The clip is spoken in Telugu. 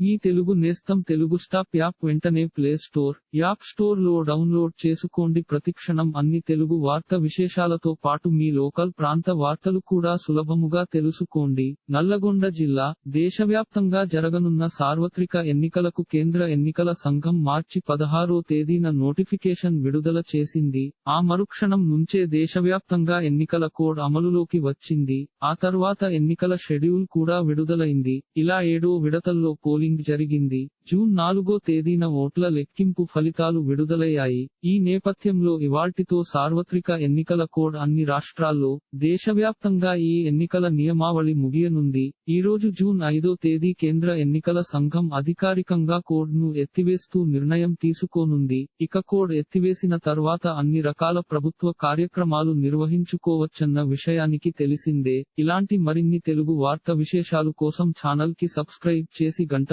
మీ తెలుగు నేస్తం తెలుగు స్టాప్ యాప్ వెంటనే ప్లే స్టోర్ యాప్ స్టోర్లో డౌన్లోడ్ చేసుకోండి. ప్రతిక్షణం అన్ని తెలుగు వార్త విశేషాలతో పాటు మీ లోకల్ ప్రాంత వార్తలు కూడా సులభముగా తెలుసుకోండి. నల్లగొండ జిల్లా దేశవ్యాప్తంగా జరగనున్న సార్వత్రిక ఎన్నికలకు కేంద్ర ఎన్నికల సంఘం మార్చి పదహారో తేదీన నోటిఫికేషన్ విడుదల చేసింది. ఆ మరుక్షణం నుంచే దేశవ్యాప్తంగా ఎన్నికల కోడ్ అమలులోకి వచ్చింది. ఆ తర్వాత ఎన్నికల షెడ్యూల్ కూడా విడుదలైంది. ఇలా ఏడో విడతల్లో పోలింగ్ జరిగింది. జూన్ నాలుగో తేదీన ఓట్ల లెక్కింపు ఫలితాలు విడుదలయ్యాయి. ఈ నేపథ్యంలో ఇవాల్టితో సార్వత్రిక ఎన్నికల కోడ్ అన్ని రాష్ట్రాల్లో దేశవ్యాప్తంగా ఈ ఎన్నికల నియమావళి ముగియనుంది. ఈ రోజు జూన్ ఐదో తేదీ కేంద్ర ఎన్నికల సంఘం అధికారికంగా కోడ్ను ఎత్తివేస్తూ నిర్ణయం తీసుకోనుంది. ఇక కోడ్ ఎత్తివేసిన తర్వాత అన్ని రకాల ప్రభుత్వ కార్యక్రమాలు నిర్వహించుకోవచ్చన్న విషయానికి తెలిసిందే. ఇలాంటి మరిన్ని తెలుగు వార్త విశేషాలు కోసం ఛానల్కి సబ్స్క్రైబ్ చేసి గంట